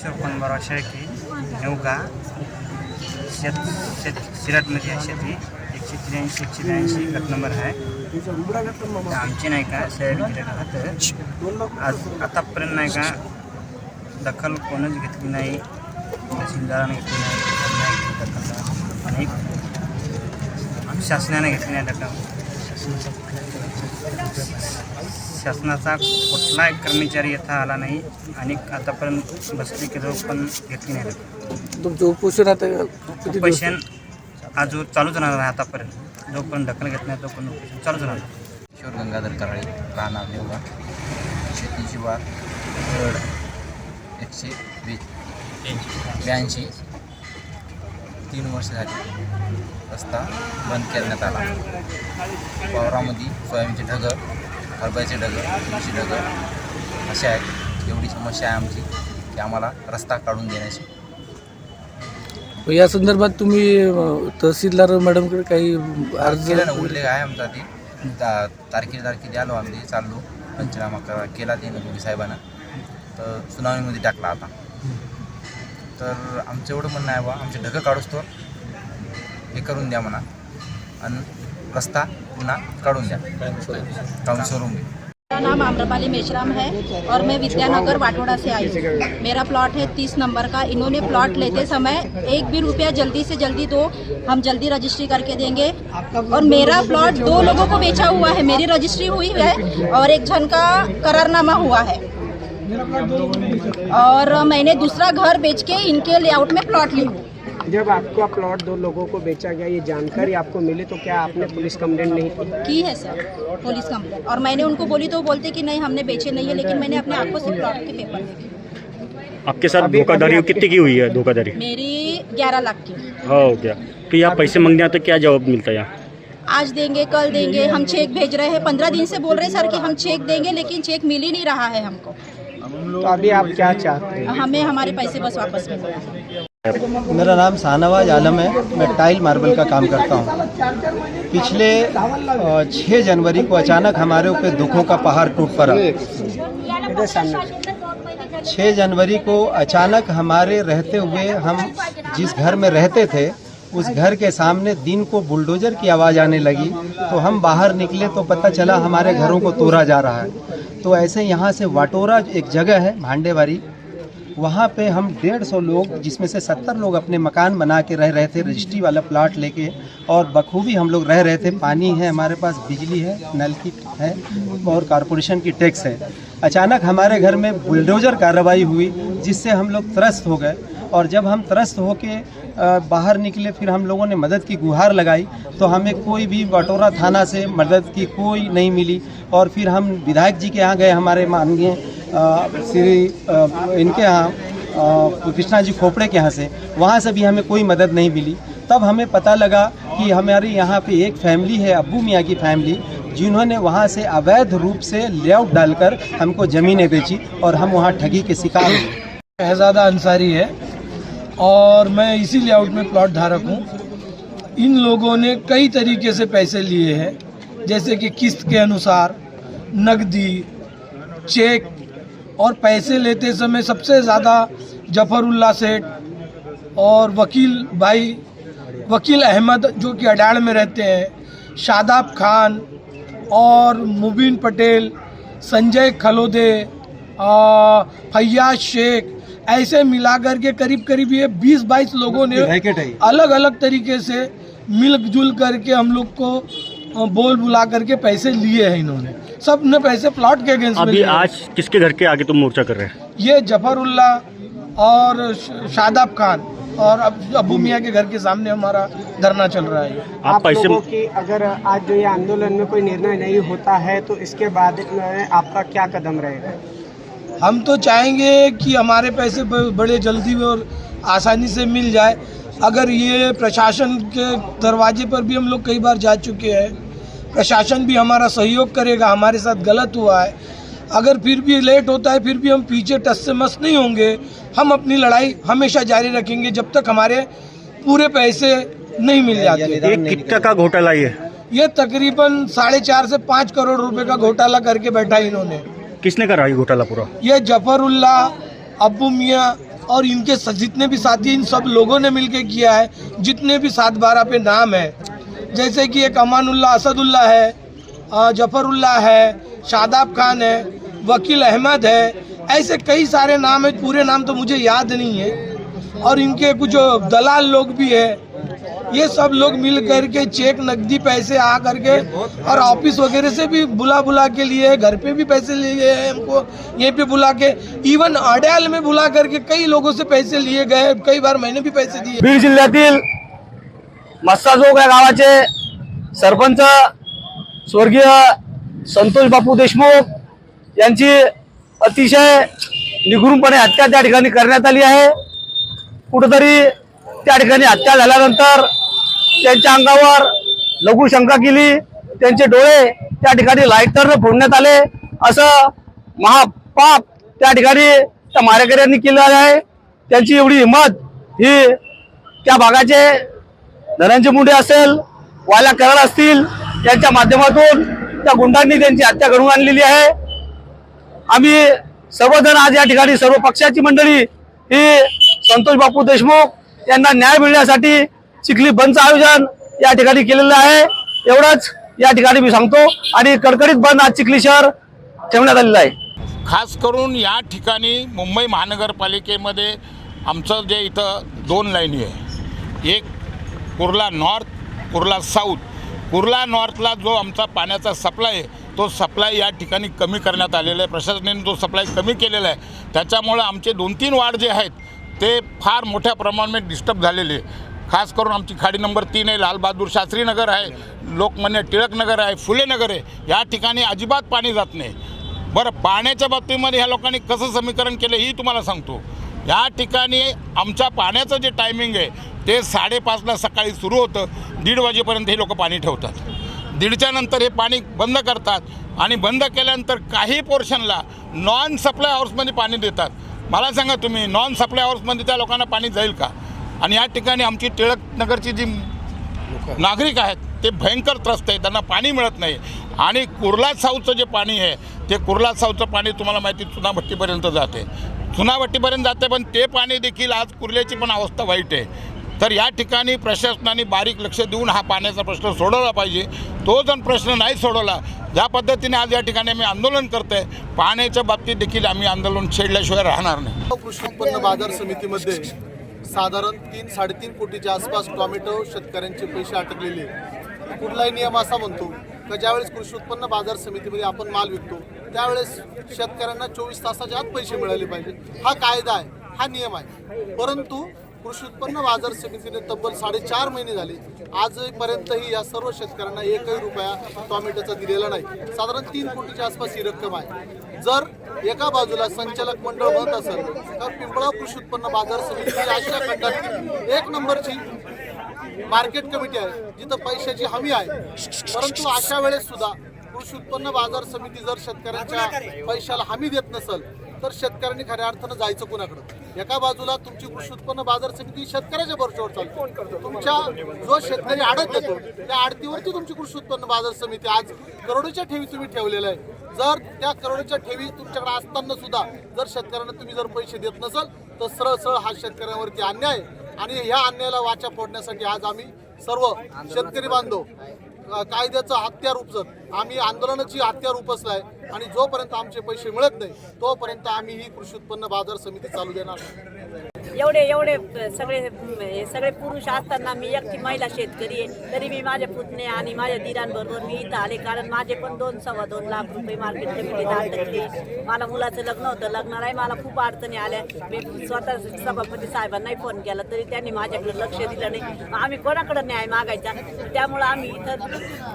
किशोर बरोबर शेळकी नेवका शेत शेत सिराटमध्ये आहे शेती. एकशे त्र्याऐंशी एकशे त्र्याऐंशी गट नंबर आहे. आमची नाही का शेळकी राहतं आज आतापर्यंत नाही का दखल कोणच घेतली नाही तहसीलदाराने घेतली नाही दखल. आणि शासनाने घेतली नाही दखल. शासनाचा कुठलाही कर्मचारी येथा आला नाही आणि आतापर्यंत बसली केलं पण घेतली नाही. तुमचं उपोषण आता? उपोषण आज चालूच राहणार आहे आतापर्यंत. जोपर्यंत दखल घेत नाही तोपर्यंत उपोषण चालूच राहणार. किशोर गंगाधर कराळी राहणार नेवगा शेती शिवार रड एकशे वीस ब्याऐंशी तीन वर्ष झाली रस्ता बंद करण्यात आला. वावरामध्ये सोयाबीनचे ढगं हरभऱ्याचे ढगं तुळशी ढगं अशा आहेत. एवढी समस्या आहे आमची की आम्हाला रस्ता काढून देण्याची. या संदर्भात तुम्ही तहसीलदार मॅडमकडे काही अर्ज केलं ना उल्लेख आहे आमचा ते ता तारखे आलो आम्ही चाललो. पंचनामा करा केला ते नगुडी साहेबांना. तर सुनावणीमध्ये टाकला आता. तर आमचं एवढं म्हणणं आहे बा आमचे ढगं काढूस तर हे करून द्या म्हणा. आणि रस्ता पुन्हा काढून द्या. सोडून घे मेरा नाम आम्रपाली मेश्राम है और मैं विद्यानगर वाटोड़ा से आई हूँ। मेरा प्लॉट है तीस नंबर का। इन्होंने प्लॉट लेते समय एक भी रुपया जल्दी से जल्दी दो, हम जल्दी रजिस्ट्री करके देंगे। और मेरा प्लॉट दो लोगों को बेचा हुआ है। मेरी रजिस्ट्री हुई है और एक जन का करारनामा हुआ है। और मैंने दूसरा घर बेच के इनके लेआउट में प्लॉट ली हूँ। जब आपका प्लॉट दो लोगों को बेचा गया ये जानकारी आपको मिली तो क्या आपने पुलिस कंप्लेंट नहीं की? की है सर पुलिस कंप्लेंट। और मैंने उनको बोली तो वो बोलते कि नहीं हमने बेचे नहीं है लेकिन मैंने अपने आँखों से प्लॉट के पेपर देखे आपके साथ धोखाधड़ी कितनी की हुई है धोखाधड़ी? मेरी ग्यारह लाख की। हो क्या तो यहाँ पैसे मांगने आते क्या जवाब मिलता है यहाँ? आज देंगे कल देंगे हम चेक भेज रहे हैं। पंद्रह दिन से बोल रहे हैं सर कि हम चेक देंगे लेकिन चेक मिल ही नहीं रहा है हमको। तो अभी आप क्या चाहते हैं? हमें हमारे पैसे बस वापस मिल मेरा नाम शाहनवाज आलम है। मैं टाइल मार्बल का काम करता हूँ। पिछले अ, छः जनवरी को अचानक हमारे ऊपर दुखों का पहाड़ टूट पड़ा। छः जनवरी को अचानक हमारे रहते हुए हम जिस घर में रहते थे उस घर के सामने दिन को बुलडोजर की आवाज़ आने लगी। तो हम बाहर निकले तो पता चला हमारे घरों को तोड़ा जा रहा है। तो ऐसे यहाँ से वाटोरा एक जगह है भांडेवारी। वहाँ पे हम डेढ़ सौ लोग, जिसमें से सत्तर लोग अपने मकान बना के रह रहे थे, रजिस्ट्री वाला प्लाट लेके, और बखूबी हम लोग रह रहे थे। पानी है हमारे पास, बिजली है, नल की है, और कॉरपोरेशन की टैक्स है। अचानक हमारे घर में बुलडोजर कार्रवाई हुई, जिससे हम लोग त्रस्त हो गए। और जब हम त्रस्त होके बाहर निकले, फिर हम लोगों ने मदद की, गुहार लगाई तो हमें कोई भी बटोरा थाना से मदद की कोई नहीं मिली। और फिर हम विधायक जी के यहाँ गए, हमारे माननीय श्री इनके यहाँ कृष्णा जी खोपड़े के यहाँ से, वहाँ से भी हमें कोई मदद नहीं मिली। तब हमें पता लगा कि हमारे यहाँ पे एक फैमिली है अबू मियाँ की फैमिली, जिन्होंने वहाँ से अवैध रूप से लेआउट डालकर हमको ज़मीनें बेची और हम वहाँ ठगी के शिकार शहजादा अंसारी है और मैं इसी लेआउट में प्लॉट धारक हूँ। इन लोगों ने कई तरीके से पैसे लिए हैं, जैसे कि किस्त के अनुसार नकदी चेक और पैसे लेते समय सबसे ज़्यादा जफरुल्ला सेठ और वकील भाई वकील अहमद जो कि अडाड़ में रहते हैं शादाब खान और मुबीन पटेल संजय खलोदे फैयाज शेख ऐसे मिलाकर के करीब करीब ये 20-22 लोगों ने। अलग अलग तरीके से मिलजुल करके हम लोग को बोल बुला करके पैसे लिए हैं इन्होंने। सबने पैसे प्लॉट के अगेंस्ट अभी आज किसके घर के आगे तुम मोर्चा कर रहे हैं? ये जफरुल्ला और शादाब खान और अब अबू मियाँ के घर के सामने हमारा धरना चल रहा है। आप आप पैसे लोगों की अगर आज जो ये आंदोलन में कोई निर्णय नहीं होता है तो इसके बाद आपका क्या कदम रहेगा? हम तो चाहेंगे कि हमारे पैसे बड़े जल्दी और आसानी से मिल जाए। अगर ये प्रशासन के दरवाजे पर भी हम लोग कई बार जा चुके हैं प्रशासन भी हमारा सहयोग करेगा हमारे साथ गलत हुआ है। अगर फिर भी लेट होता है फिर भी हम पीछे टस से मस नहीं होंगे। हम अपनी लड़ाई हमेशा जारी रखेंगे जब तक हमारे पूरे पैसे नहीं मिल जाते। कितना का घोटाला ये? ये तकरीबन साढ़े चार से पाँच करोड़ रुपए का घोटाला करके बैठा है इन्होंने। किसने करा ये घोटाला पूरा? ये जफरुल्ला अबू मियाँ और इनके जितने भी साथी इन सब लोगों ने मिलके किया है, जितने भी सात बारह पे नाम है। जैसे कि एक अमानुल्ला असदुल्ला है जफरुल्ला है, शादाब खान है, वकील अहमद है, ऐसे कई सारे नाम है, पूरे नाम तो मुझे याद नहीं है। और इनके कुछ दलाल लोग भी है ये सब लोग मिल करके चेक नकदी पैसे आ करके और ऑफिस वगैरह से भी बुला बुला के लिए घर पे भी पैसे लिए हैं हमको ये पे बुला के इवन अड्याल में बुला करके कई लोगों से पैसे लिए गए कई बार मैंने भी पैसे दिए। बीड जिल्ह्यातील मस्साजोग या गावाचे सरपंच स्वर्गीय संतोष बापू देशमुख यांची अतिशय निगूनपणे हत्या त्या ठिकाणी करण्यात आली आहे. कुठंतरी त्या ठिकाणी हत्या झाल्यानंतर त्यांच्या अंगावर लघुशंका केली त्यांचे डोळे त्या ठिकाणी लाईटरनं फोडण्यात आले. असं महापाप त्या ठिकाणी त्या मारेकऱ्यांनी केलं आहे. त्यांची एवढी हिंमत ही त्या भागाचे धनंजय मुंडे असेल वाल्या कराड असतील यांच्या माध्यमातून त्या गुंडांनी त्यांची हत्या घडवून आणलेली आहे. आम्ही सर्वजण आज या ठिकाणी सर्व पक्षाची मंडळी ही संतोष बापू देशमुख यांना न्याय मिळण्यासाठी चिखली बंदचं आयोजन या ठिकाणी केलेलं आहे. एवढंच या ठिकाणी मी सांगतो आणि कडकडीत बंद आज चिखली शहर ठेवण्यात आलेलं आहे. खास करून या ठिकाणी मुंबई महानगरपालिकेमध्ये आमचं जे इथं दोन लाईनी आहे. एक कुर्ला नॉर्थ कुर्ला साऊथ. कुर्ला नॉर्थला जो आमचा पाण्याचा सप्लाय आहे तो सप्लाय या ठिकाणी कमी करण्यात आलेला आहे. प्रशासनाने जो सप्लाय कमी केलेला आहे त्याच्यामुळं आमचे दोन तीन वार्ड जे आहेत ते फार मोठ्या प्रमाणात डिस्टर्ब झालेले आहे. खास करून आमची खाडी नंबर तीन आहे लालबहादूर शास्त्री नगर आहे लोकमान्य टिळक नगर आहे फुले नगर आहे. या ठिकाणी अजिबात पाणी जात नाही. बरं पाण्याच्या बाबतीमध्ये ह्या लोकांनी कसं समीकरण केलं ही तुम्हाला सांगतो. या ठिकाणी आमच्या पाण्याचं जे टायमिंग आहे ते साडेपाचला सकाळी सुरू होतं. दीड वाजेपर्यंत हे लोक पाणी ठेवतात. दीडच्या नंतर हे पाणी बंद करतात आणि बंद केल्यानंतर काही पोर्शनला नॉन सप्लाय हाऊसमध्ये पाणी देतात. मला सांगा तुम्ही नॉन सप्लाय हाऊसमध्ये त्या लोकांना पाणी जाईल का? आणि या ठिकाणी आमची टिळक नगरची जी नागरिक आहेत ते भयंकर त्रस्त आहे त्यांना पाणी मिळत नाही. आणि कुर्ला साऊचं जे पाणी आहे ते कुर्ला साऊचं पाणी तुम्हाला माहिती चुनाभट्टीपर्यंत जाते. चुनाभट्टीपर्यंत जाते पण ते पाणी देखील आज कुर्ल्याची पण अवस्था वाईट आहे. तर या ठिकाणी प्रशासनाने बारीक लक्ष देऊन हा पाण्याचा प्रश्न सोडवला पाहिजे. तो जण प्रश्न नाही सोडवला ज्या पद्धतीने आज या ठिकाणी आम्ही आंदोलन करतो आहे पाण्याच्या बाबतीत देखील आम्ही आंदोलन छेडल्याशिवाय राहणार नाही. कृषी उत्पन्न बाजार समितीमध्ये साधारण तीन साडेतीन कोटीच्या आसपास टोमॅटो शेतकऱ्यांचे पैसे अटकलेले कुठलाही नियम असा म्हणतो का ज्यावेळेस कृषी उत्पन्न बाजार समितीमध्ये आपण माल विकतो त्यावेळेस शेतकऱ्यांना चोवीस तासाच्या आत पैसे मिळाले पाहिजे हा कायदा आहे हा नियम आहे. परंतु कृषी उत्पन्न बाजार समितीने तब्बल साडेचार महिने झाले. आजपर्यंतही या सर्व शेतकऱ्यांना एकही रुपया टॉमॅटोचा दिलेला नाही. साधारण तीन कोटीच्या आसपास ही रक्कम आहे. जर एका बाजूला संचालक मंडळ म्हणत असेल तर पिंपळा कृषी उत्पन्न बाजार समिती आशिया खंडातील एक नंबरची मार्केट कमिटी आहे जिथं पैशाची हमी आहे. परंतु अशा वेळेस सुद्धा कृषी उत्पन्न बाजार समिती जर शेतकऱ्यांच्या पैशाला हमी देत नसेल तर शेतकऱ्यांनी खऱ्या अर्थानं जायचं कुणाकडं? एका बाजूला तुमची कृषी उत्पन्न बाजार समिती शेतकऱ्याच्या भरोश्यावर चालते. तुमच्या जो शेतकरी आडत देतो त्या आडतीवरती तुमची कृषी उत्पन्न बाजार समिती आज करोडोच्या ठेवी तुम्ही ठेवलेल्या आहे जर त्या करोडोच्या ठेवी तुमच्याकडे असताना सुद्धा जर शेतकऱ्यांना तुम्ही जर पैसे देत नसाल तर सरळ सरळ हा शेतकऱ्यांवरती अन्याय. आणि ह्या अन्यायाला वाचा फोडण्यासाठी आज आम्ही सर्व शेतकरी बांधव कायद्याचं हत्यार उपजत आम्ही आंदोलनाची हत्यार उपसलाय आणि जोपर्यंत आमचे पैसे मिळत नाही तोपर्यंत आम्ही ही कृषी उत्पन्न बाजार समिती चालू देणार नाही. एवढे एवढे सगळे हे सगळे पुरुष असताना मी एकटी महिला शेतकरी आहे तरी मी माझे पुतणे आणि माझ्या दिरांबरोबर मी इथं आले कारण माझे पण दोन सव्वा दोन लाख रुपये मार्केट कमिटीत अडकले मला मुलाचं लग्न होतं लग्नालाही मला खूप अडचणी आल्या. मी स्वतः सभापती साहेबांनाही फोन केला तरी त्यांनी माझ्याकडे लक्ष दिलं नाही. आम्ही कोणाकडे न्याय मागायचा? त्यामुळं आम्ही इथं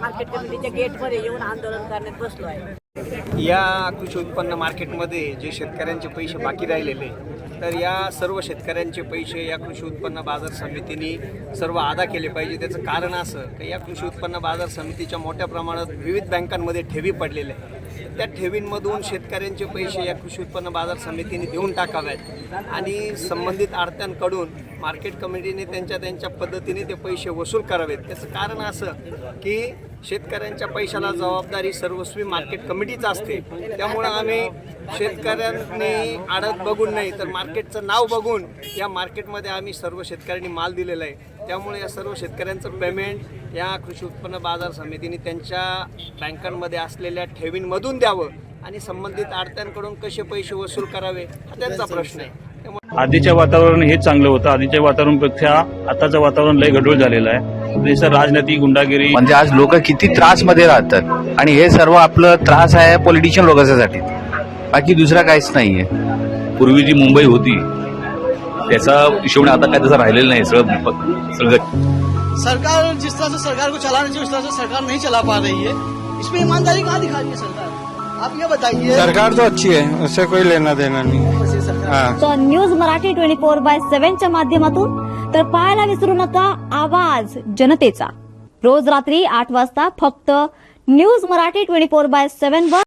मार्केट कमिटीच्या गेटमध्ये येऊन आंदोलन करण्यात बसलो आहे. या कृषी उत्पन्न मार्केटमध्ये जे शेतकऱ्यांचे पैसे बाकी राहिलेले तर या सर्व शेतकऱ्यांचे पैसे या कृषी उत्पन्न बाजार समितीने सर्व अदा केले पाहिजे. त्याचं कारण असं की या कृषी उत्पन्न बाजार समितीच्या मोठ्या प्रमाणात विविध बँकांमध्ये ठेवी पडलेल्या आहेत. त्या ठेवींमधून शेतकऱ्यांचे पैसे या कृषी उत्पन्न बाजार समितीने देऊन टाकाव्यात आणि संबंधित आडत्यांकडून मार्केट कमिटीने त्यांच्या त्यांच्या पद्धतीने ते पैसे वसूल करावेत. त्याचं कारण असं की शेतकऱ्यांच्या पैशाला जबाबदारी सर्वस्वी मार्केट कमिटीच असते. त्यामुळं आम्ही शेतकऱ्यांनी आडत बघून नाही तर मार्केटचं नाव बघून या मार्केटमध्ये आम्ही सर्व शेतकऱ्यांनी माल दिलेला आहे. त्यामुळे या सर्व शेतकऱ्यांचं पेमेंट या कृषी उत्पन्न बाजार समितीने त्यांच्या बँकांमध्ये असलेल्या ठेवींमधून द्यावं आणि संबंधित आडत्यांकडून कसे पैसे वसूल करावे हा त्यांचा प्रश्न आहे. त्यामुळे आधीच्या वातावरण हे चांगलं होतं. आधीच्या वातावरणापेक्षा आताचं वातावरण लय गढूळ झालेलं आहे. जसं राजनीती गुंडागिरी. म्हणजे आज लोक किती त्रासमध्ये राहतात. आणि हे सर्व आपलं त्रास आहे पॉलिटिशियन लोकांसाठी बाकी दुसरा काहीच नाहीये. पूर्वी जी मुंबई होती त्याचा हिशोब आता काय तसं राहिलेलं नाही सगळं सगळं. सरकार जिस तरह से सरकार को चलाना चाहिए उस तरह से सरकार नहीं चला पा रही है। इसमें ईमानदारी कहाँ दिखा रही है सरकार? आप ये बताइए। सरकार तो अच्छी है उससे कोई लेना देना नहीं। हाँ। News Marathi twenty four by सेव्हनच्या माध्यमातून तर पाहायला विसरू नका आवाज जनतेचा. रोज रात्री आठ वाजता फक्त news Marathi twenty four by seven वर